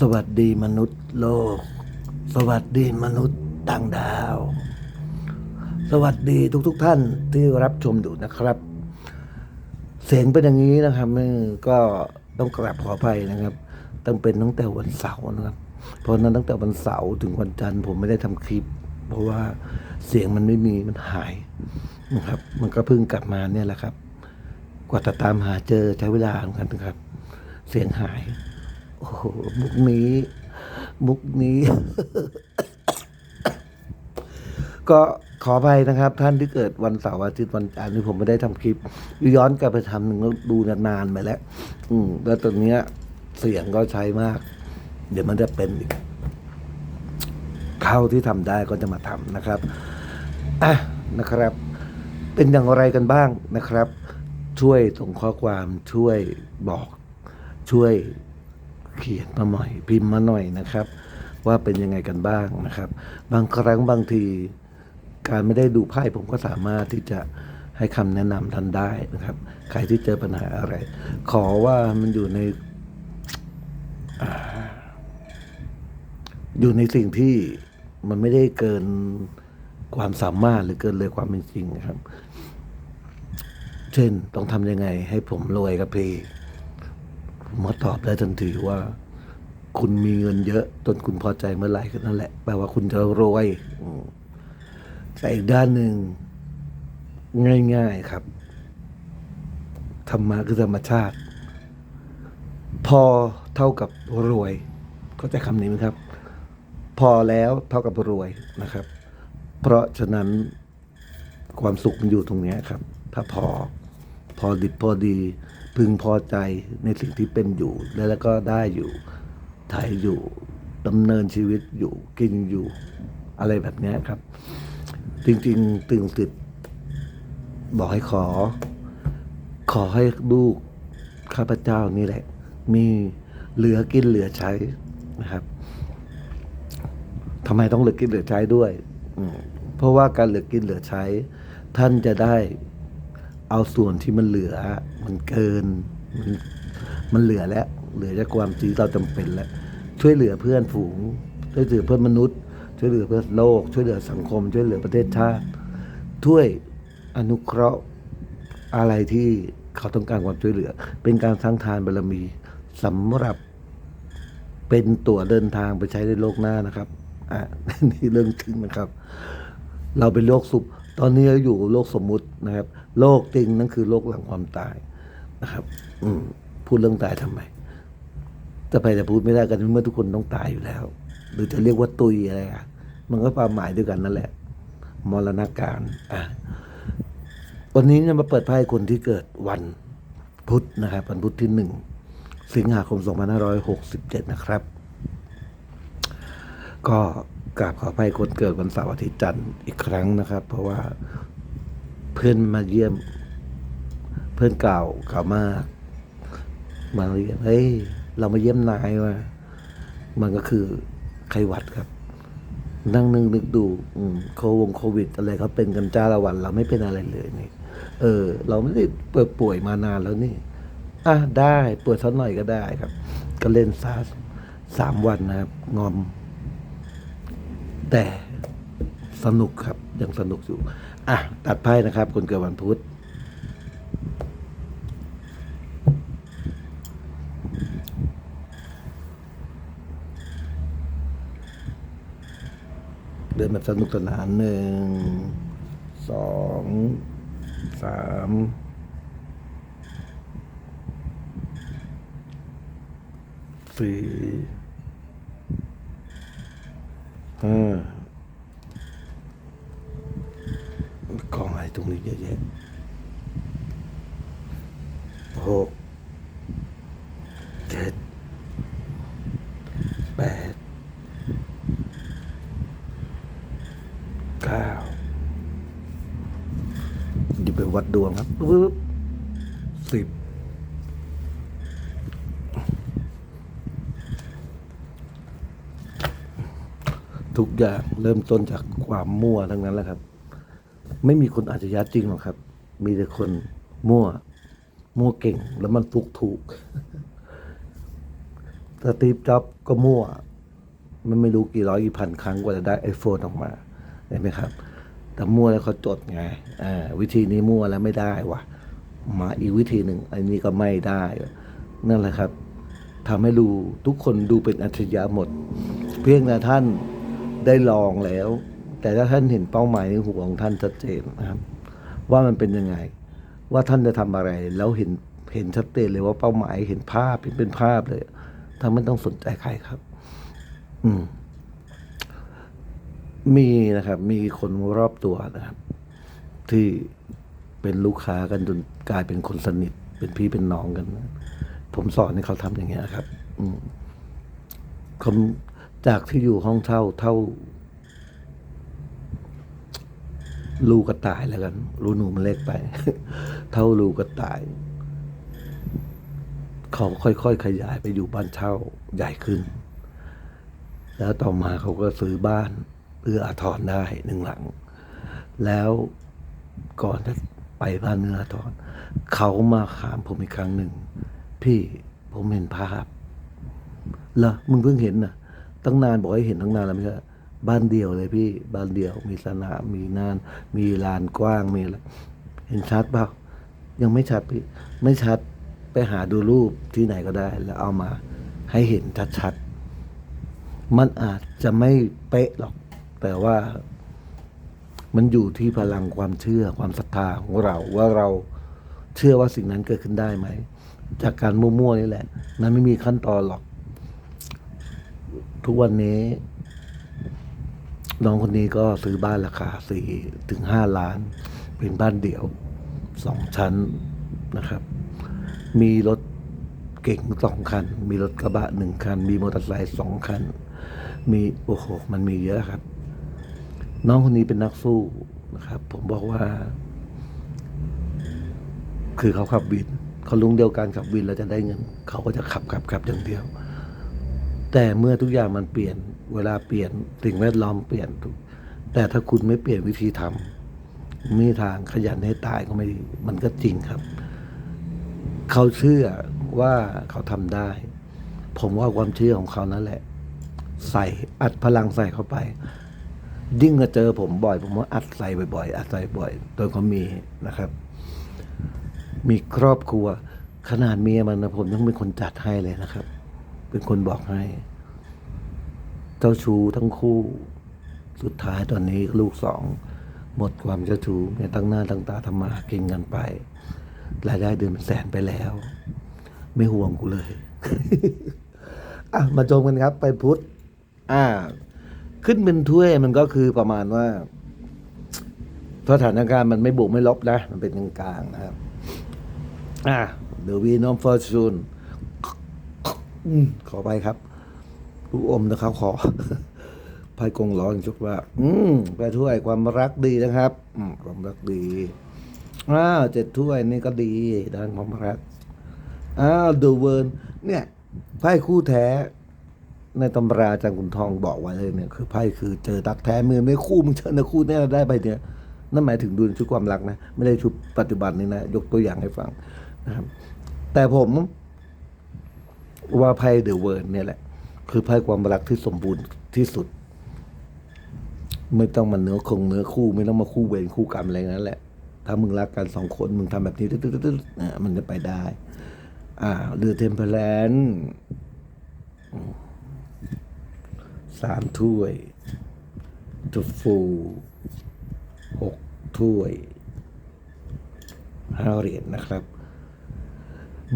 สวัสดีมนุษย์โลก สวัสดีมนุษย์ต่างดาว สวัสดีทุกๆทท่านที่รับชมอยู่นะครับ เสียงเป็นอย่างนี้นะครับก็ต้องกราบขออภัยนะครับ ต้องเป็นตั้งแต่วันเสาร์นะครับ เพราะนั้นตั้งแต่วันเสาร์ถึงวันจันทร์ผมไม่ได้ทำคลิป เพราะว่าเสียงมันไม่มีมันหายนะครับ มันก็เพิ่งกลับมาเนี่ยแหละครับ กว่าจะตามหาเจอใช้เวลาเหมือนกันครับ เสียงหาย อ้โหมุกนี้ มุกนี้ ก็ขออภัยนะครับ ท่านที่เกิดวันเสาร์อาทิตย์วันจันทร์ที่ผมไม่ได้ทำคลิป ย้อนกลับไปทำหนึ่งแล้วดูนานๆไปแล้ว อืมแล้วตอนเนี้ย เสียงก็ใช้มาก เดี๋ยวมันจะเป็นอีกเท่าที่ทำได้ก็จะมาทำนะครับอะนะครับ เป็นอย่างไรกันบ้างนะครับ ช่วยส่งข้อความช่วยบอกช่วย เขียนมาหน่อย พิมพ์มาหน่อยนะครับ ว่าเป็นยังไงกันบ้างนะครับ บางครั้งบางทีการไม่ได้ดูไพ่ผมก็สามารถที่จะให้คำแนะนำท่านได้นะครับ ใครที่เจอปัญหาอะไร ขอว่ามันอยู่ในอยู่ในสิ่งที่มันไม่ได้เกินความสามารถหรือเกินเลยความเป็นจริงครับ เช่นต้องทำยังไงให้ผมรวยกับพี่ ผมก็ตอบได้ทันทีว่า คุณมีเงินเยอะ จนคุณพอใจเมื่อไหร่ก็นั่นแหละแปลว่าคุณจะรวยแต่อีกด้านหนึ่งง่าย ๆครับธรรมะคือธรรมชาติ พอเท่ากับรวยเข้าใจคำนี้ไหมครับ พอแล้วเท่ากับรวยนะครับ เพราะฉะนั้นความสุขมันอยู่ตรงนี้ครับ ถ้าพอ พอดิบพอดี พึงพอใจในสิ่งที่เป็นอยู่แล้วแล้วก็ได้อยู่ถ่ายอยู่ดำเนินชีวิตอยู่กินอยู่อะไรแบบนี้ครับ จริงๆตึงติดบอกให้ขอ ขอให้ลูกข้าพเจ้านี่แหละ มีเหลือกินเหลือใช้นะครับทำไมต้องเหลือกินเหลือใช้ด้วยเพราะว่าการเหลือกินเหลือใช้ ท่านจะได้ เอาส่วนที่มันเหลือ มันเกิน มันมันเหลือแล้ว เหลือจากความจริงเราจำเป็นแล้ว ช่วยเหลือเพื่อนฝูง ช่วยเหลือเพื่อนมนุษย์ ช่วยเหลือเพื่อนโลก ช่วยเหลือสังคม ช่วยเหลือประเทศชาติ ช่วยอนุเคราะห์อะไรที่เขาต้องการความช่วยเหลือ เป็นการสร้างทานบารมีสำหรับเป็นตั๋วเดินทางไปใช้ในโลกหน้านะครับ อะนี่เรื่องจริงนะครับ เราเป็นโลกสุขตอนนี้เราอยู่โลกสมมุตินะครับ โลกจริงนั่นคือโลกหลังความตายนะครับ อืมพูดเรื่องตายทำไมจะไปแต่พูดไม่ได้กันเมื่อทุกคนต้องตายอยู่แล้ว หรือจะเรียกว่าตุยอะไรอะมันก็ความหมายด้วยกันนั่นแหละ มรณาการอะวันนี้จะมาเปิดไพ่คนที่เกิดวันพุธนะครับวันพุธที่หนึ่งสิงหาคม 2567 นะครับ ก็กราบขออภัยคนเกิดวันเสาร์อาทิตย์จันทร์อีกครั้งนะครับ เพราะว่า เพื่อนมาเยี่ยม เพื่อนเก่าเก่ามามาเรียนเฮ้ยเรามาเยี่ยมนายว่ะมันก็คือไข้หวัดครับ นั่งนึกนึกดูโควงโควิด อะไรเขาเป็นกันจ้าละวัน เราไม่เป็นอะไรเลยนี่ เออ เราไม่ได้ป่วยป่วยมานานแล้วนี่อะได้ป่วยสักหน่อยก็ได้ครับ ก็เล่นซาสามวันนะครับ งอม แต่สนุกครับ ยังสนุกอยู่ อะ ตัดไพ่นะครับ คนเกิดวันพุธเดินแบบสนุกสนานหนึ่งสองสามสี่ห้า กองอะไรตรงนี้เยอะแยะหกเจ็ดแปดเก้าหยิบไปวัดดวงครับปึ๊บสิบทุกอย่างเริ่มต้นจากความมั่วทั้งนั้นแหละครับ ไม่มีคนอาชญาจริงหรอกครับ มีแต่คนมั่ว มั่วเก่งแล้วมันฟุกถูกสตีฟจ็อบก็มั่ว มันไม่รู้กี่ร้อยกี่พันครั้งกว่าจะได้ไอโฟนออกมาเห็นไหมครับ แต่มั่วแล้วเขาจดไงอ่าวิธีนี้มั่วแล้วไม่ได้วะมาอีกวิธีหนึ่งอันนี้ก็ไม่ได้ นั่นแหละครับทำให้ดูทุกคนดูเป็นอัจฉริยะหมด เพียงแต่ท่านได้ลองแล้ว แต่ถ้าท่านเห็นเป้าหมายในหัวของท่านชัดเจนนะครับ ว่ามันเป็นยังไง ว่าท่านจะทำอะไร แล้วเห็นเห็นชัดเจนเลยว่าเป้าหมายเห็นภาพเห็นเป็นภาพเลยท่านไม่ต้องสนใจใครครับ อืม มีนะครับ มีคนรอบตัวนะครับ ที่เป็นลูกค้ากันจนกลายเป็นคนสนิท เป็นพี่เป็นน้องกันนะผมสอนให้เขาทำอย่างเงี้ยครับ อืมจากที่อยู่ห้องเช่าเท่า รูกระต่ายแล้วกัน รูหนูมันเล็กไป เท่ารูกระต่าย เขาค่อยๆขยายไปอยู่บ้านเช่าใหญ่ขึ้น แล้วต่อมาเขาก็ซื้อบ้านเอื้ออาทรได้หนึ่งหลัง แล้วก่อนจะไปบ้านเอื้ออาทรเขามาถามผมอีกครั้งหนึ่ง พี่ผมเห็นภาพเหรอมึงเพิ่งเห็นนะตั้งนานบอกให้เห็นตั้งนานแล้วไม่ใช่ บ้านเดียวเลยพี่บ้านเดียวมีสนามมีนาน มีลานกว้างมีอะไรเห็นชัดเปล่ายังไม่ชัดพี่ไม่ชัดไปหาดูรูปที่ไหนก็ได้ แล้วเอามาให้เห็นชัดๆมันอาจจะไม่เป๊ะหรอก แต่ว่ามันอยู่ที่พลังความเชื่อความศรัทธาของเราว่าเราเชื่อว่าสิ่งนั้นเกิดขึ้นได้ไหม จากการมั่วๆนี่แหละ มันไม่มีขั้นตอนหรอก ทุกวันนี้ น้องคนนี้ก็ซื้อบ้านราคาสี่ถึงห้าล้าน เป็นบ้านเดี่ยวสองชั้นนะครับ มีรถเก่งสองคัน มีรถกระบะหนึ่งคัน มีมอเตอร์ไซค์สองคัน มีโอ้โหมันมีเยอะครับ น้องคนนี้เป็นนักสู้นะครับ ผมบอกว่า คือเขาขับวินเขาลุงเดียวกันขับวินแล้วจะได้เงิน เขาก็จะขับขับขับอย่างเดียว แต่เมื่อทุกอย่างมันเปลี่ยน เวลาเปลี่ยนสิ่งแวดล้อมเปลี่ยนทุกแต่ถ้าคุณไม่เปลี่ยนวิธีทำมีทางขยันให้ตายก็ไม่มันก็จริงครับ เขาเชื่อว่าเขาทำได้ ผมว่าความเชื่อของเขานั่นแหละ ใส่อัดพลังใส่เข้าไป ยิ่งมาเจอผมบ่อย ผมว่าอัดใส่บ่อยๆอัดใส่บ่อยโดยเขามีนะครับ มีครอบครัว ขนาดเมียมันนะผมยังเป็นคนจัดให้เลยนะครับ เป็นคนบอกให้ จ้าชู้ทั้งคู่ สุดท้ายตอนนี้ลูกสอง หมดความเจ้าชู้เมียตั้งหน้าตั้งตาทำมากินกันไปรายได้เดือนเป็นแสนไปแล้ว ไม่ห่วงกูเลย อะ มาชมกันครับ ไปพุทธอ่า ขึ้นเป็นถ้วยมันก็คือประมาณว่าสถานการณ์มันไม่บวกไม่ลบนะ มันเป็นกลางๆนะครับ อ่าเดวีนอมฟอร์จูนขอไปครับ ลูกอมนะครับ ขอไพ่กงร้อนชุกว่า อืมไปถ้วยความรักดีนะครับ อืมความรักดีอ้าวเจ็ดถ้วยนี่ก็ดีด้านความรักอ้าวดูเวิร์นเนี่ยไพ่คู่แท้ในตำราอาจารย์ขุนทองบอกไว้เลยเนี่ยคือไพ่คือเจอตักแท้มือไม่คู่มึงเชิญนคู่เนี่ยได้ไปเนี่ยนั่นหมายถึงดูในชุดความรักนะไม่ได้ชุดปัจจุบันนี้นะยกตัวอย่างให้ฟังนะครับ แต่ผมว่าไพ่เดอะเวิร์นเนี่ยแหละ คือไพ่ความรักที่สมบูรณ์ที่สุด ไม่ต้องมาเนื้อคงเนื้อคู่ ไม่ต้องมาคู่เวรคู่กรรมอะไรนั้นแหละ ถ้ามึงรักกันสองคนมึงทำแบบนี้ตึ๊ดๆๆมันจะไปได้ อ่าเรือเทมเพลนสามถ้วยจุดฟูหกถ้วยห้าเหรียญนะครับ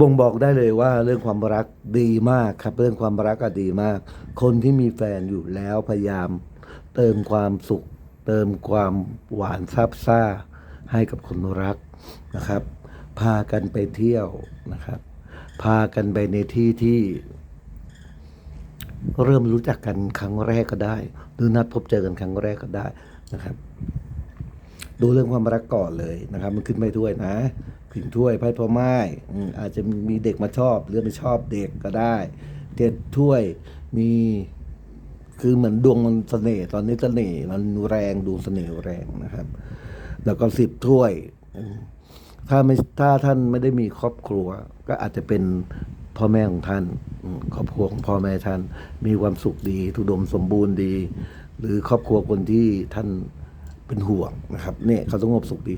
บ่งบอกได้เลยว่าเรื่องความรักดีมากครับ เรื่องความรักก็ดีมาก คนที่มีแฟนอยู่แล้วพยายาม เติมความสุข เติมความหวานซาบซ่า ให้กับคนรักนะครับ พากันไปเที่ยวนะครับ พากันไปในที่ที่เริ่มรู้จักกันครั้งแรกก็ได้ หรือนัดพบเจอกันครั้งแรกก็ได้นะครับ ดูเรื่องความรักก่อนเลยนะครับ มันขึ้นไม่ถ้วยนะ ผิงถ้วยไพ่พ่อไม้อาจจะมีเด็กมาชอบหรือไม่ชอบเด็กก็ได้เจ็ดถ้วยมีคือเหมือนดวงมันเสน่ห์ตอนนี้เสน่ห์มันแรงดวงเสน่ห์แรงนะครับ แล้วก็สิบถ้วย ถ้าไม่ถ้าท่านไม่ได้มีครอบครัว ก็อาจจะเป็นพ่อแม่ของท่านครอบครัวของพ่อแม่ท่าน มีความสุขดีทุดมสมบูรณ์ดี หรือครอบครัวคนที่ท่าน เป็นห่วงนะครับเนี่ยเขาสงบสุขดี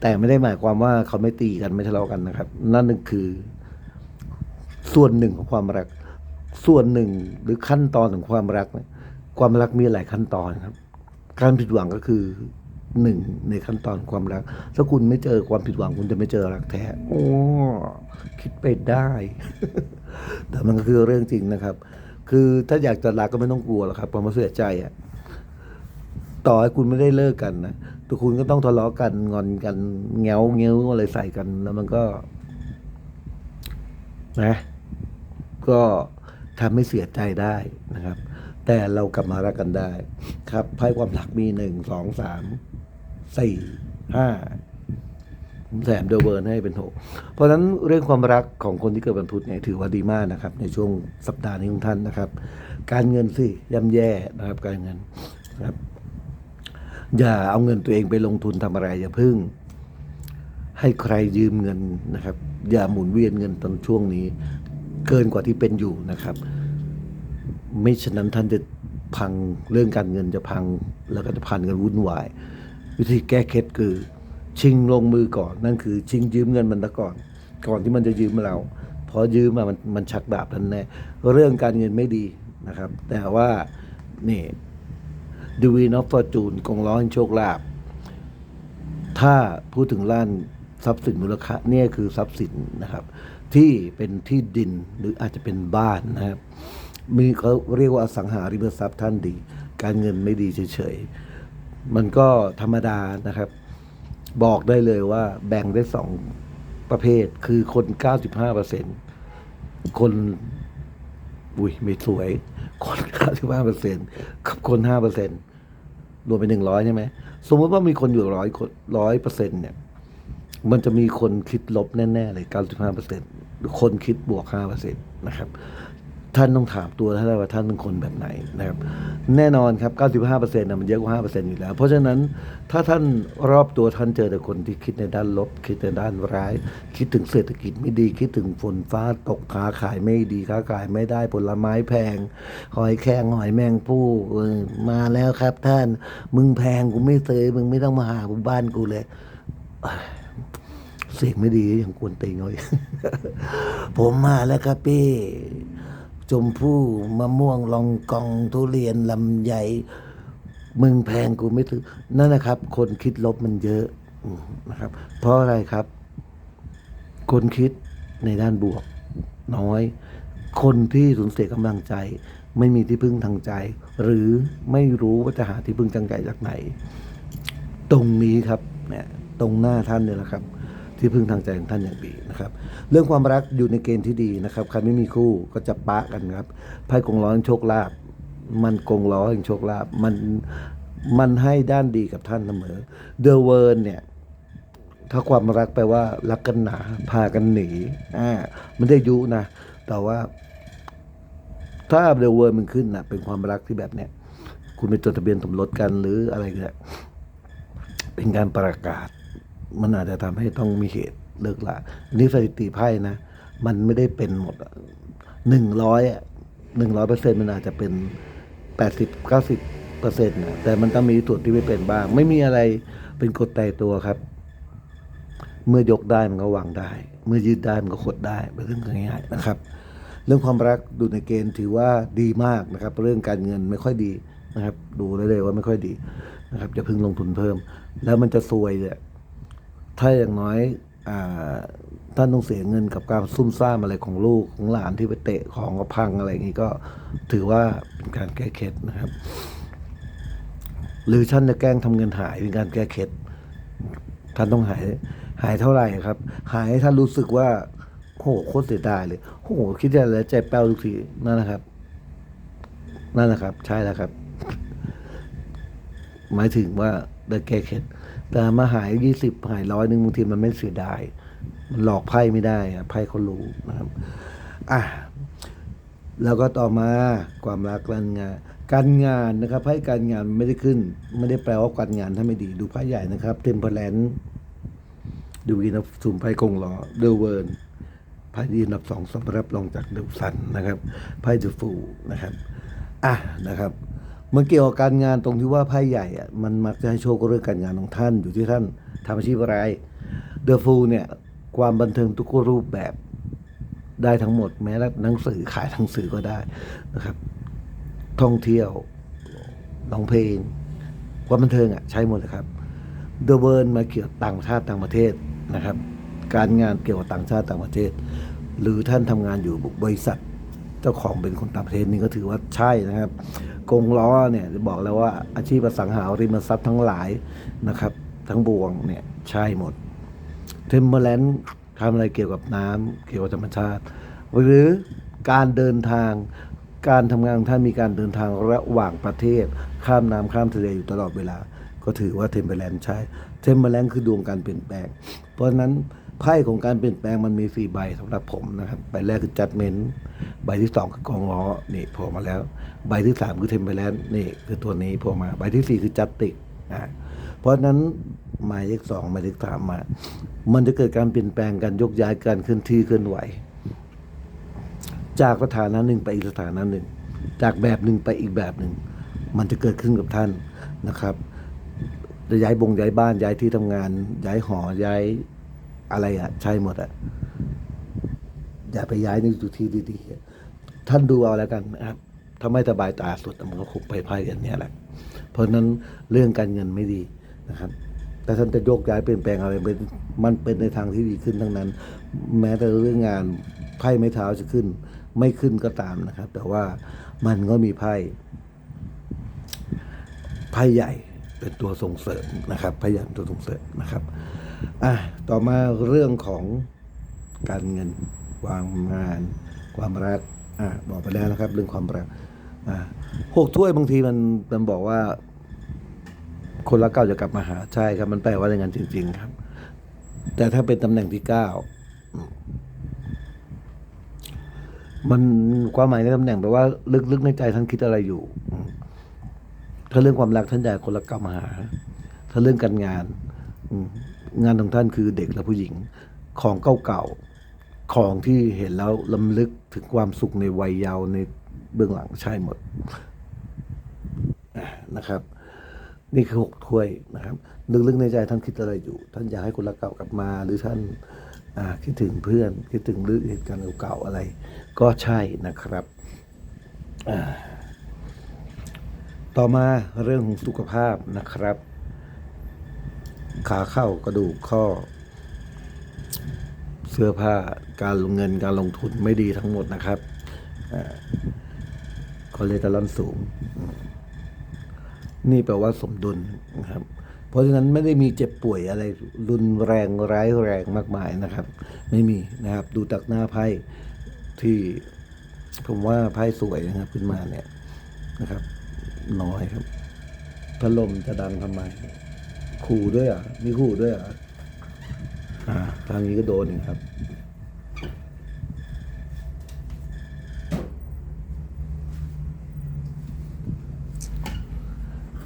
แต่ไม่ได้หมายความว่าเขาไม่ตีกันไม่ทะเลาะกันนะครับ นั่นคือ ส่วนหนึ่งของความรัก ส่วนหนึ่งหรือขั้นตอนของความรักเนี่ยความรักมีหลายขั้นตอนครับ การผิดหวังก็คือหนึ่งในขั้นตอนความรัก ถ้าคุณไม่เจอความผิดหวังคุณจะไม่เจอรักแท้ โอ้คิดไปได้ แต่มันก็คือเรื่องจริงนะครับ คือถ้าอยากจะรักก็ไม่ต้องกลัวหรอกครับความเสียใจอะ ต่อให้คุณไม่ได้เลิกกันนะแต่คุณก็ต้องทะเลาะกันงอนกันเงาเงี้ยวอะไรใส่กันแล้วมันก็ นะ ก็ทำให้เสียใจได้นะครับ แต่เรากลับมารักกันได้ ครับไพ่ความรักมีหนึ่งสองสามสี่ห้าผมแถมเดเวิร์นให้เป็นหกเพราะฉะนั้นเรื่องความรักของคนที่เกิดวันพุธเนี่ยถือว่าดีมากนะครับ ในช่วงสัปดาห์นี้ของท่านนะครับ การเงินสิย่ำแย่นะครับการเงินนะครับ อย่าเอาเงินตัวเองไปลงทุนทำอะไรอย่าพึ่ง ให้ใครยืมเงินนะครับ อย่าหมุนเวียนเงินตอนช่วงนี้ เกินกว่าที่เป็นอยู่นะครับ ไม่ฉะนั้นท่านจะพังเรื่องการเงินจะพัง แล้วก็จะพันกันวุ่นวาย วิธีแก้เคล็ดคือ ชิงลงมือก่อนนั่นคือ ชิงยืมเงินมันซะก่อน ก่อนที่มันจะยืมเราพอยืมมามันมันชักดาบทันแน่เรื่องการเงินไม่ดีนะครับ แต่ว่านี่ ดูวีนอฟฟอร์จูนกงล้อแห่งโชคลาภถ้าพูดถึงล้านทรัพย์สินมูลค่าเนี่ยคือทรัพย์สินนะครับ ที่เป็นที่ดินหรืออาจจะเป็นบ้านนะครับ มีเขาเรียกว่าอสังหาริมทรัพย์ท่านดี การเงินไม่ดีเฉยๆ มันก็ธรรมดานะครับ บอกได้เลยว่าแบ่งได้สองประเภทคือคน 95%คน อุ้ย ไม่สวย คน95%กับคน5%รวมเป็นหนึ่งร้อยใช่ไหมสมมติว่ามีคนอยู่ร้อยคนร้อยเปอร์เซ็นต์เนี่ย มันจะมีคนคิดลบแน่ ๆ เลยเก้าสิบห้าเปอร์เซ็นต์คนคิดบวกห้าเปอร์เซ็นต์นะครับ ท่านต้องถามตัวท่านว่าท่านเป็นคนแบบไหนนะครับ แน่นอนครับ 95%เปอร์เซ็นต์มันเยอะกว่า 5%อยู่แล้ว เพราะฉะนั้นถ้าท่านรอบตัวท่านเจอแต่คนที่คิดในด้านลบ คิดในด้านร้าย คิดถึงเศรษฐกิจไม่ดี คิดถึงฝนฟ้าตกค้าขายไม่ดีค้าขายไม่ได้ผลไม้แพง หอยแครงหอยแมงผู้มาแล้วครับท่าน มึงแพงกูไม่ซื้อมึงไม่ต้องมาหากูบ้านกูเลยเสียงไม่ดีอย่างกวนตีนเลยผมมาแล้วครับพี่ ชมพู่มะม่วงลองกองทุเรียนลำไยมึงแพงกูไม่ถือนั่นนะครับ คนคิดลบมันเยอะนะครับ เพราะอะไรครับ คนคิดในด้านบวก น้อย คนที่สูญเสียกำลังใจ ไม่มีที่พึ่งทางใจ หรือไม่รู้ว่าจะหาที่พึ่งทางใจจากไหน ตรงนี้ครับเนี่ยตรงหน้าท่านเนี่ยนะครับ ที่พึ่งทางใจของท่านอย่างดีนะครับ เรื่องความรักอยู่ในเกณฑ์ที่ดีนะครับใครไม่มีคู่ก็จะปะกันครับไพ่กงล้อแห่งโชคลาภมันกงล้อแห่งโชคลาภมันมันให้ด้านดีกับท่านเสมอเดอะเวิร์นเนี่ยถ้าความรักแปลว่ารักกันหนาพากันหนีอ่ามันได้ยุนะ แต่ว่า ถ้าเดอะเวิร์มันขึ้นนะเป็นความรักที่แบบเนี้ยคุณไปจดทะเบียนสมรสกันหรืออะไรก็ได้เป็นการประกาศ มันอาจจะทำให้ต้องมีเหตุเลิกละอันนี่สถิติไพ่นะ มันไม่ได้เป็นหมดหนึ่งร้อยหนึ่งร้อยเปอร์เซ็นต์มันอาจจะเป็นแปดสิบเก้าสิบเปอร์เซ็นต์นะแต่มันต้องมีส่วนที่ไม่เป็นบ้าง ไม่มีอะไรเป็นกฎตายตัวครับ เมื่อยกได้มันก็วางได้ เมื่อยืดได้มันก็ขดได้เป็นเรื่องง่ายๆนะครับ เรื่องความรักดูในเกณฑ์ถือว่าดีมากนะครับ เรื่องการเงินไม่ค่อยดีนะครับ ดูได้เลยว่าไม่ค่อยดีนะครับอย่าเพิ่งลงทุนเพิ่ม แล้วมันจะซวยเนี่ย ถ้าอย่างน้อยอ่าท่านต้องเสียเงินกับการซุ่มซ่ามอะไรของลูกของหลานที่ไปเตะของก็พังอะไรอย่างนี้ก็ถือว่าเป็นการแก้เคล็ดนะครับ หรือท่านจะแกล้งทำเงินหายเป็นการแก้เคล็ดท่านต้องหายหายเท่าไหร่ครับ หายให้ท่านรู้สึกว่าโหโคตรเสียดายเลยโหคิดได้แล้วใจแป้วทุกทีนั่นนะครับ นั่นแหละครับ ใช่แล้วครับ หมายถึงว่าได้แก้เคล็ด แต่มาหายยี่สิบหายร้อยหนึ่งบางทีมันไม่เสียดายมันหลอกไพ่ไม่ได้อะไพ่เขารู้นะครับ อะแล้วก็ต่อมาความรักการงาน การงานนะครับไพ่การงานไม่ได้ขึ้น ไม่ได้แปลว่าการงานถ้าไม่ดีดูไพ่ใหญ่นะครับเทมเพลนดูวีนะสูมไพ่กงล้อเดอเวิร์นไพ่ดีนับสองสำรับรองจากเดลซันนะครับไพ่เดฟูนะครับ อะนะครับ มื่อเกี่ยวกับการงานตรงที่ว่าไพ่ใหญ่อะมันมักจะให้โชคเรื่องการงานของท่านอยู่ที่ท่านทำอาชีพอะไรเดอะฟูเนี่ยความบันเทิงทุกรูปแบบได้ทั้งหมดแม้แต่หนังสือขายหนังสือก็ได้นะครับ ท่องเที่ยวร้องเพลงความบันเทิงอะใช้หมดเลยครับเดอะเวิร์นมาเกี่ยวกับต่างชาติต่างประเทศนะครับ การงานเกี่ยวกับต่างชาติต่างประเทศ หรือท่านทำงานอยู่บริษัท เจ้าของเป็นคนต่างประเทศนี่ก็ถือว่าใช่นะครับ กงล้อเนี่ยบอกแล้วว่าอาชีพอสังหาริมทรัพย์ทั้งหลายนะครับ ทั้งบวงเนี่ยใช่หมดเทมเ r อร์แลนด์ทำอะไรเกี่ยวกับน้ำเกี่ยวกับธรรมชาติ หรือการเดินทางการทำงานท่านมีการเดินทางระหว่างประเทศ ข้ามน้ำข้ามทะเลอยู่ตลอดเวลา ก็ถือว่าเทมเ r อร์แลนด์ใช่ เทมเ r อร์แลนด์คือดวงการเปลี่ยนแปลง เพราะฉะนั้น ไพ่ของการเปลี่ยนแปลงมันมีสี่ใบสำหรับผมนะครับใบแรกคือจัดเมนใบที่สองคือกองล้อนี่โผล่มาแล้ว ใบที่สามคือเทมเ r อร์แลนด์นี่คือตัวนี้โผล่มา ใบที่สี่คือจัดติกอ่าเพราะฉะนั้นหมายเลขสองหมายเลขสามมา มันจะเกิดการเปลี่ยนแปลงการยกย้ายการเคลื่อนที่เคลื่อนไหว จากสถานะหนึ่งไปอีกสถานะหนึ่ง จากแบบหนึ่งไปอีกแบบหนึ่ง มันจะเกิดขึ้นกับท่านนะครับจะย้ายบงย้ายบ้านย้ายที่ทำงาน ย้ายหอย้าย อะไรอะใช่หมดอะอย่าไปย้ายในจุดที่ดีๆท่านดูเอาแล้วกันนะครับถ้าไม่สบายตาสุดมันก็คงไปไพ่กันเนี่ยแหละ เพราะนั้นเรื่องการเงินไม่ดีนะครับ แต่ท่านจะโยกย้ายเปลี่ยนแปลงอะไรเป็นมันเป็นในทางที่ดีขึ้นทั้งนั้น แม้แต่เรื่องงานไพ่ไม้เท้าจะขึ้น ไม่ขึ้นก็ตามนะครับ แต่ว่ามันก็มีไพ่ไพ่ใหญ่เป็นตัวส่งเสริมนะครับไพ่ใหญ่เป็นตัวส่งเสริมนะครับ อะต่อมาเรื่องของการเงินความงาน ความรักอะบอกไปแล้วนะครับ เรื่องความรักอะหกถ้วยบางทีมันมันบอกว่า คนรักเก่าจะกลับมาหาใช่ครับ มันแปลว่าอย่างนั้นจริง ๆ ครับ แต่ถ้าเป็นตำแหน่งที่เก้ามันความหมายในตำแหน่งแปลว่า ลึกๆในใจท่านคิดอะไรอยู่ ถ้าเรื่องความรักท่านอยากคนรักเก่ามาหา ถ้าเรื่องการงานอื งานของท่านคือเด็กและผู้หญิงของเก่าๆของที่เห็นแล้วลำลึกถึงความสุขในวัยเยาว์ในเบื้องหลังใช่หมดนะครับ นี่คือหกถ้วยนะครับลึกๆในใจท่านคิดอะไรอยู่ ท่านอยากให้คนรักเก่ากลับมา หรือท่านคิดถึงเพื่อน คิดถึงเรื่องเหตุการณ์เก่าๆอะไร ก็ใช่นะครับต่อมาเรื่องของสุขภาพนะครับ ขาเข้ากระดูกข้อ เสื้อผ้าการลงเงินการลงทุนไม่ดีทั้งหมดนะครับอคอเลสเตอรอลสูง นี่แปลว่าสมดุลนะครับ เพราะฉะนั้นไม่ได้มีเจ็บป่วยอะไรรุนแรงร้ายแรงมากมายนะครับ ไม่มีนะครับ ดูจากหน้าไพ่ที่ผมว่าไพ่สวยนะครับ ขึ้นมาเนี่ยนะครับ น้อยครับพัดลมจะดังทำไม ขู่ด้วยอะมีขู่ด้วยอะอ่าทางนี้ก็โดนอีกครับ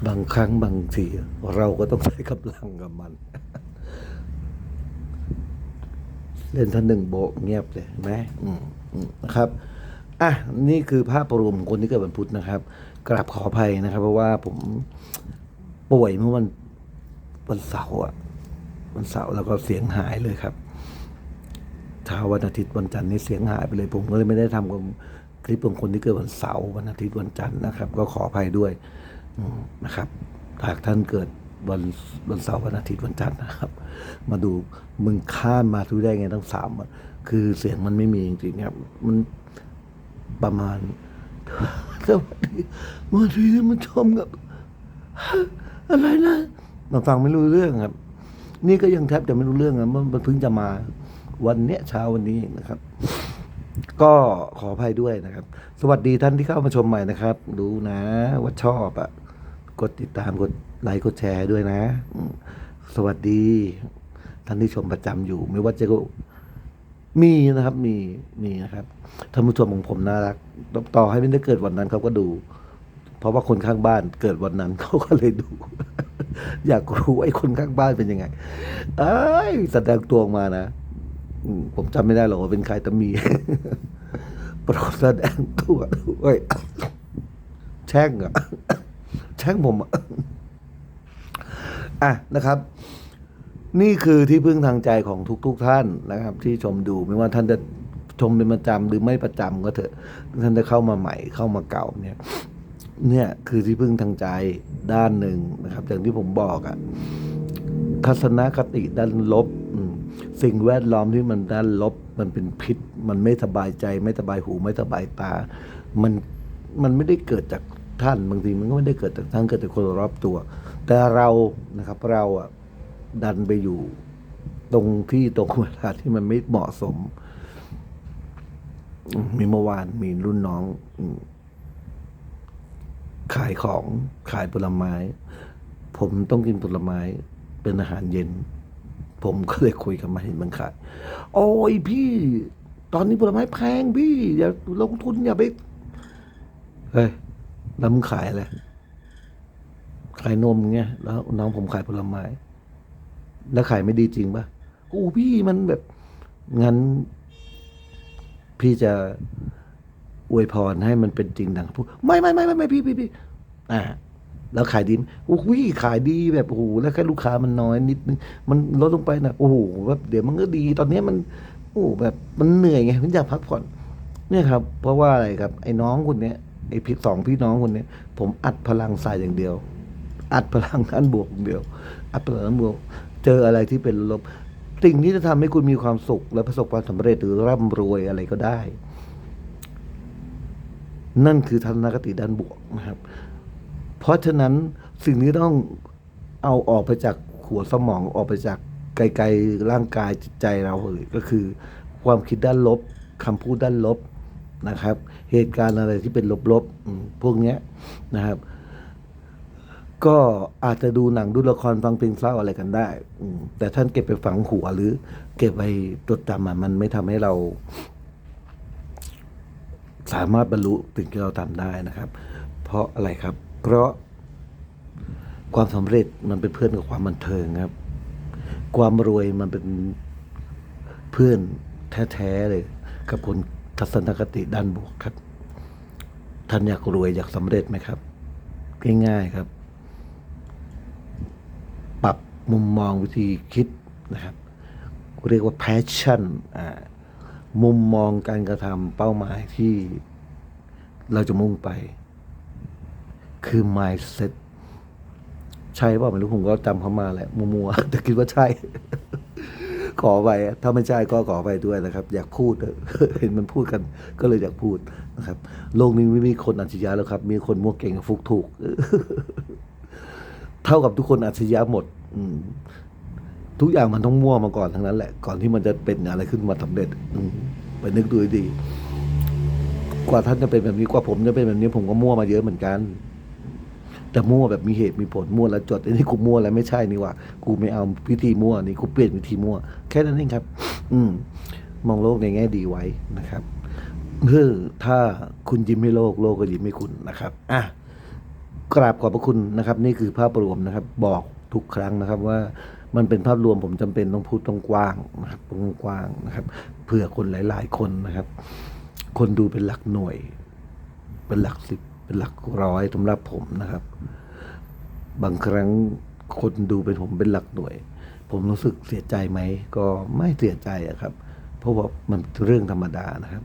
บางครั้งบางทีเราก็ต้องใช้กำลังกับมัน เล่นท่านหนึ่งโบะเงียบเลยไหมอืมนะครับ อะ นี่คือภาพรวมของคนที่เกิดวันพุธนะครับ กราบขออภัยนะครับ เพราะว่าผมป่วยเมื่อวัน วันเสาร์อะวันเสาร์แล้วก็เสียงหายเลยครับเช้าวันอาทิตย์วันจันทร์นี่เสียงหายไปเลย ผมก็เลยไม่ได้ทำกับคลิปของคนที่เกิดวันเสาร์วันอาทิตย์วันจันทร์นะครับ ก็ขออภัยด้วยนะครับหากท่านเกิดวันวันเสาร์วันอาทิตย์วันจันทร์นะครับ มาดูมึงข้ามมาทุได้ไงตั้งสามวันคือเสียงมันไม่มีจริงๆครับ มันประมาณสวัสดีสวัสดีท่านชมครับ อะไรนะ มาฟังไม่รู้เรื่องครับ นี่ก็ยังแทบจะไม่รู้เรื่องนะมันมันเพิ่งจะมาวันเนี้ยเช้าวันนี้นะครับ ก็ขออภัยด้วยนะครับ สวัสดีท่านที่เข้ามาชมใหม่นะครับรู้นะว่าชอบอะกดติดตามกดไลค์กดแชร์ด้วยนะ สวัสดี ท่านที่ชมประจำอยู่ ไม่ว่าจะมีนะครับ มีมีนะครับท่านผู้ชมของผมน่ารักต่อให้ไม่ได้เกิดวันนั้นเขาก็ดู เพราะว่าคนข้างบ้านเกิดวันนั้นเขาก็เลยดู อยากรู้ไอ้คนข้างบ้านเป็นยังไง เอ้ยแสดงตัวออกมานะผมจำไม่ได้หรอกว่าเป็นใครแต่มีโปรดแสดงตัวด้วยแช่งอะแช่งผมอะอะนะครับ นี่คือที่พึ่งทางใจของทุกๆทท่านนะครับ ที่ชมดูไม่ว่าท่านจะชมเป็นประจำหรือไม่ประจำก็เถอะท่านจะเข้ามาใหม่เข้ามาเก่าเนี่ย เนี่ยคือที่พึ่งทางใจด้านหนึ่งนะครับ อย่างที่ผมบอกอะทัศนคติด้านลบ สิ่งแวดล้อมที่มันด้านลบ มันเป็นพิษ มันไม่สบายใจ ไม่สบายหู ไม่สบายตา มันมันไม่ได้เกิดจากท่านบางทีมันก็ไม่ได้เกิดจากท่านเกิดจากคนรอบตัว แต่เรานะครับเราอะดันไปอยู่ ตรงที่ตรงเวลาที่มันไม่เหมาะสม มีเมื่อวานมีรุ่นน้องอืายของขายผลไม้ ผมต้องกินผลไม้เป็นอาหารเย็น ผมก็เลยคุยกับมันเห็นมันขาย โอ้ยพี่ ตอนนี้ผลไม้แพงพี่ อย่าลงทุนอย่าไปเฮ้ยแล้วมึงขายอะไรขายนมเงี้ยแล้วน้องผมขายผลไม้ แล้วขายไม่ดีจริงปะโอ้พี่มันแบบงั้น พี่จะอวยพรให้มันเป็นจริงดังพูดไม่ไม่ไม่ไม่ไม่พี่พี่พี่ อ่าแล้วขายดีไหมโอ้โหขายดีแบบโอ้โหแล้วแค่ลูกค้ามันน้อยนิดนึงมันลดลงไปนะโอ้โหแบบเดี๋ยวมันก็ดี ตอนนี้มันโอ้แบบมันเหนื่อยไงมันอยากพักผ่อน เนี่ยครับ เพราะว่าอะไรครับ ไอ้น้องคนเนี้ยไอ้พี่สองพี่น้องคนเนี้ยผมอัดพลังใส่อย่างเดียว อัดพลังด้านบวกอย่างเดียว อัดพลังด้านบวก เจออะไรที่เป็นลบสิ่งที่จะทำให้คุณมีความสุข และประสบความสำเร็จหรือร่ำรวยอะไรก็ได้ นั่นคือทัศนคติด้านบวกนะครับ เพราะฉะนั้นสิ่งนี้ต้องเอาออกไปจากหัวสมองออกไปจากไกลๆร่างกายจิตใจเราเลยก็คือ ความคิดด้านลบคำพูดด้านลบนะครับ เหตุการณ์อะไรที่เป็นลบๆพวกนี้นะครับ ก็อาจจะดูหนังดูละครฟังเพลงเศร้าอะไรกันได้แต่ท่านเก็บไปฝังหัวหรือ เก็บไปจดจำมันไม่ทำให้เรา สามารถบรรลุสิ่งที่เราทำได้นะครับ เพราะอะไรครับ เพราะความสำเร็จมันเป็นเพื่อนกับความบันเทิงครับ ความรวยมันเป็นเพื่อนแท้ๆเลย กับคนทัศนคติด้านบวกครับ ท่านอยากรวยอยากสำเร็จไหมครับ ง่ายๆครับ ปรับมุมมองวิธีคิดนะครับ เรียกว่า passion อ่ามุมมองการกระทำเป้าหมายที่เราจะมุ่งไป คือ mindset ใช่ป่าไม่รู้ผมก็จำเขามาแหละมัวๆแต่คิดว่าใช่ ขอไปถ้าไม่ใช่ก็ขอไปด้วยนะครับ อยากพูดเห็นมันพูดกัน ก็เลยอยากพูดนะครับ โลกนี้ไม่มีคนอัจฉริยะแล้วครับ มีคนมั่วเก่งกับฟุกถูก เท่ากับทุกคนอัจฉริยะหมด อืทุกอย่างมันต้องมั่วมาก่อนทั้งนั้นแหละ ก่อนที่มันจะเป็นอะไรขึ้นมาสำเร็จไปนึกดูดี กว่าท่านจะเป็นแบบนี้กว่าผมจะเป็นแบบนี้ผมก็มั่วมาเยอะเหมือนกัน แต่มั่วแบบมีเหตุมีผลมั่วแล้วจดไอ้นี่กูมั่วแล้วไม่ใช่นี่ว่า กูไม่เอาวิธีมั่วนี่กูเปลี่ยนวิธีมั่ว แค่นั้นเองครับ อืม มองโลกในแง่ดีไว้นะครับเพื่อถ้าคุณยิ้มให้โลกโลกก็ยิ้มให้คุณนะครับอะกราบขอบพระคุณนะครับ นี่คือภาพรวมนะครับ บอกทุกครั้งนะครับว่ามันเป็นภาพรวมผมจำเป็นต้องพูดตรงกว้างนะครับตรงกว้างนะครับเผื่อคนหลาย ๆ คนนะครับ คนดูเป็นหลักหน่วย เป็นหลักสิบ เป็นหลักร้อยสำหรับผมนะครับ บางครั้งคนดูเป็นผมเป็นหลักหน่วย ผมรู้สึกเสียใจไหม ก็ไม่เสียใจอะครับ เพราะว่ามันเรื่องธรรมดานะครับ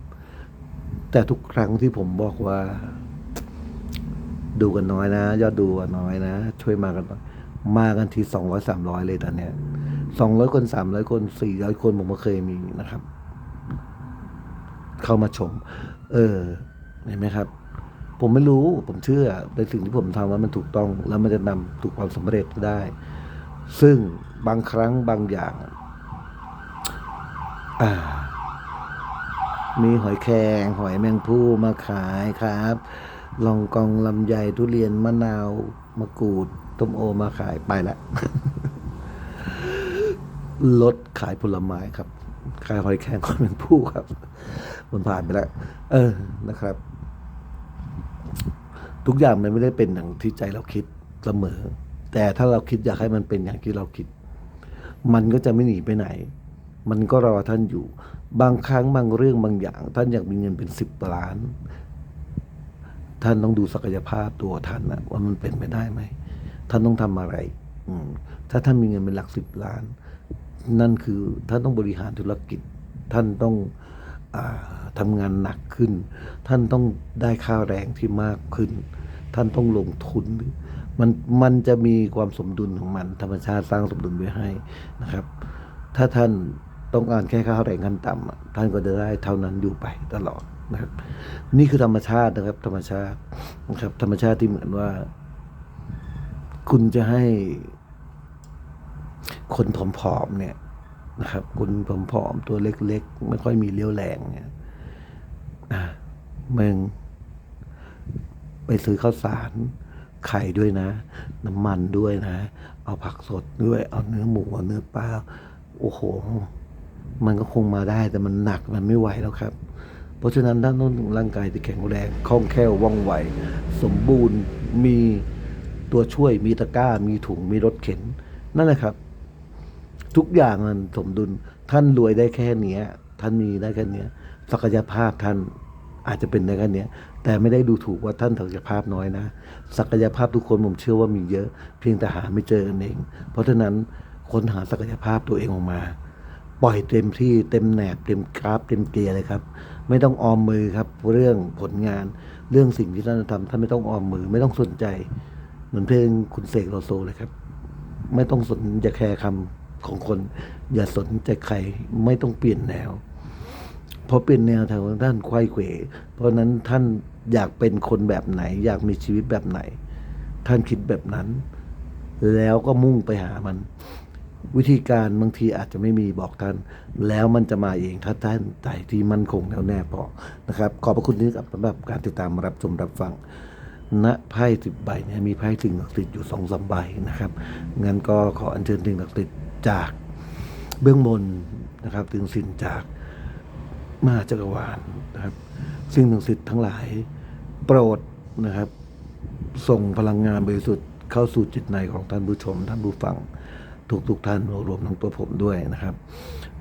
แต่ทุกครั้งที่ผมบอกว่า ดูกันน้อยนะ ยอดดูกันน้อยนะ ช่วยมากันมากันทีสองร้อยสามร้อยเลยตอนเนี้ยสองร้อยคนสามร้อยคนสี่ร้อยคนผมก็เคยมีนะครับ เข้ามาชม เออ เห็นไหมครับ ผมไม่รู้ผมเชื่อในสิ่งที่ผมทำว่ามันถูกต้อง แล้วมันจะนำถูกความสำเร็จได้ ซึ่งบางครั้งบางอย่างมีหอยแครงหอยแมงผู้มาขายครับลองกองลำไยทุเรียนมะนาวมะกรูดต้มโอมาขายไปแล้วลดขายผลไม้ครับ ขายหอยแครงหอยแมงผู้ครับ มันผ่านไปแล้วเออนะครับ ทุกอย่างมันไม่ได้เป็นอย่างที่ใจเราคิดเสมอ แต่ถ้าเราคิดอยากให้มันเป็นอย่างที่เราคิด มันก็จะไม่หนีไปไหน มันก็รอท่านอยู่ บางครั้งบางเรื่องบางอย่าง ท่านอยากมีเงินเป็นสิบล้าน ท่านต้องดูศักยภาพตัวท่านนะว่ามันเป็นไปได้ไหม ท่านต้องทำอะไร อืมถ้าท่านมีเงินเป็นหลักสิบล้าน นั่นคือท่านต้องบริหารธุรกิจ ท่านต้องอา ทำงานหนักขึ้น ท่านต้องได้ค่าแรงที่มากขึ้น ท่านต้องลงทุน มันมันจะมีความสมดุลของมัน ธรรมชาติสร้างสมดุลไว้ให้นะครับ ถ้าท่านต้องการแค่ค่าแรงขั้นต่ำท่านก็จะได้เท่านั้นอยู่ไปตลอดนะครับ นี่คือธรรมชาตินะครับ ธรรมชาตินะครับ ธรรมชาติที่เหมือนว่า คุณจะให้คนผอมๆเนี่ยนะครับคนผอมๆตัวเล็กๆ ไม่ค่อยมีเลี้ยวแรงเนี่ย มึง ไปซื้อข้าวสาร ไข่ด้วยนะ น้ำมันด้วยนะ เอาผักสดด้วย เอาเนื้อหมูเอาเนื้อปลาโอ้โห มันก็คงมาได้แต่มันหนักมันไม่ไหวแล้วครับ เพราะฉะนั้นด้านโน้นร่างกายที่แข็งแรงคล่องแคล่วว่องไว สมบูรณ์มีตัวช่วยมีตะกร้า มีถุงมีรถเข็น นั่นแหละครับ ทุกอย่างมันสมดุลท่านรวยได้แค่เนี้ย ท่านมีได้แค่เนี้ยศักยภาพท่าน อาจจะเป็นได้แค่เนี้แต่ไม่ได้ดูถูกว่าท่านศักยภาพน้อยนะ ศักยภาพทุกคนผมเชื่อว่ามีเยอะ เพียงแต่หาไม่เจอกันเอง เพราะฉะนั้นค้นหาศักยภาพตัวเองออกมา ปล่อยเต็มที่เต็มแหนบเต็มกราฟเต็มเกียร์เลยครับ ไม่ต้องออมมือครับ เรื่องผลงานเรื่องสิ่งที่ท่านจะทำท่านไม่ต้องออมมือไม่ต้องสนใจ เหมือนเพลงคุณเสกโลโซเลยครับ ไม่ต้องสนอย่าแคร์คำของคน อย่าสนใจใครไม่ต้องเปลี่ยนแนว ราะเป็นแนวทางของท่านควายเขวเพราะนั้นท่านอยากเป็นคนแบบไหน อยากมีชีวิตแบบไหน ท่านคิดแบบนั้น แล้วก็มุ่งไปหามัน วิธีการบางทีอาจจะไม่มีบอกท่าน แล้วมันจะมาเองถ้าท่านใจที่มั่นคงแน่วแน่พอนะครับ ขอบพระคุณที่กับสำหรับการติดตามรับชมรับฟังณไพ่สิบใบเนี่ยมีไพ่สิ่งศักดิ์สิทธิ์อยู่สองสามใบนะครับงั้นก็ขออัญเชิญสิ่งศักดิ์สิทธิ์จากเบื้องบนนะครับถึงสิ่งจาก มหาจักรวาลนะครับ สิ่งศักดิ์สิทธิ์ทั้งหลายโปรดนะครับ ส่งพลังงานบริสุทธิ์เข้าสู่จิตในของท่านผู้ชม ท่านผู้ฟังทุกๆท่านรวมทั้งตัวผมด้วยนะครับ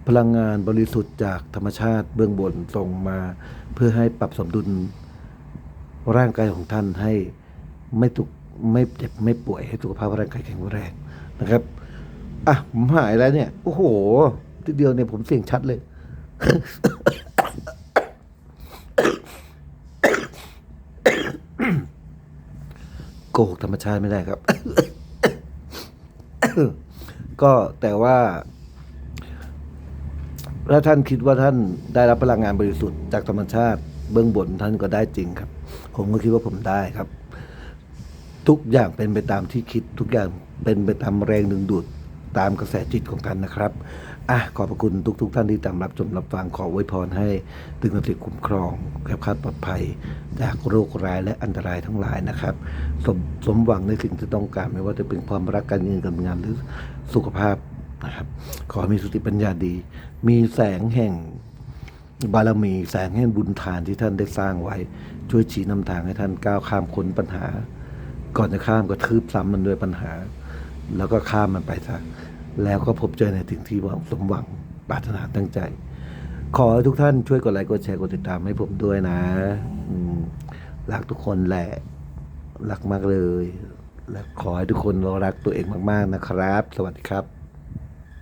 พลังงานบริสุทธิ์จากธรรมชาติเบื้องบนส่งมาเพื่อให้ปรับสมดุลร่างกายของท่านให้ไม่ตุกไม่เจ็บไม่ป่วยให้สุขภาพร่างกายแข็งแรงนะครับ อะผมหายแล้วเนี่ย โอ้โห ทีเดียวเนี่ยผมเสียงชัดเลย โกหกธรรมชาติไม่ได้ครับ ก็แต่ว่าถ้าท่านคิดว่าท่านได้รับพลังงานบริสุทธิ์จากธรรมชาติ เบื้องบนท่านก็ได้จริงครับ ผมก็คิดว่าผมได้ครับ ทุกอย่างเป็นไปตามที่คิด ทุกอย่างเป็นไปตามแรงดึงดูดตามกระแสจิตของท่านนะครับ อะขอบพระคุณทุกๆท่านที่ตามรับชมรับฟังขออวยพรให้ตึงสติคุ้มครองแคล้วคลาดปลอดภัย จากโรคร้ายและอันตรายทั้งหลายนะครับสมสมหวังในสิ่งที่ต้องการไม่ว่าจะเป็นความรักการเงินการงานหรือสุขภาพนะครับขอมีสติปัญญาดี มีแสงแห่งบารมีแสงแห่งบุญทานที่ท่านได้สร้างไว้ ช่วยชี้นำทางให้ท่านก้าวข้ามพ้นปัญหา ก่อนจะข้ามก็ทืบซ้ำมันด้วยปัญหา แล้วก็ข้ามมันไปซะ แล้วก็พบเจอในถึงที่ว่าสมหวังปรารถนาตั้งใจ ขอให้ทุกท่านช่วยกดไลค์กดแชร์กดติดตามให้ผมด้วยนะรักทุกคนแหละรักมากเลย และขอให้ทุกคนรักตัวเองมาก ๆนะครับ สวัสดีครับ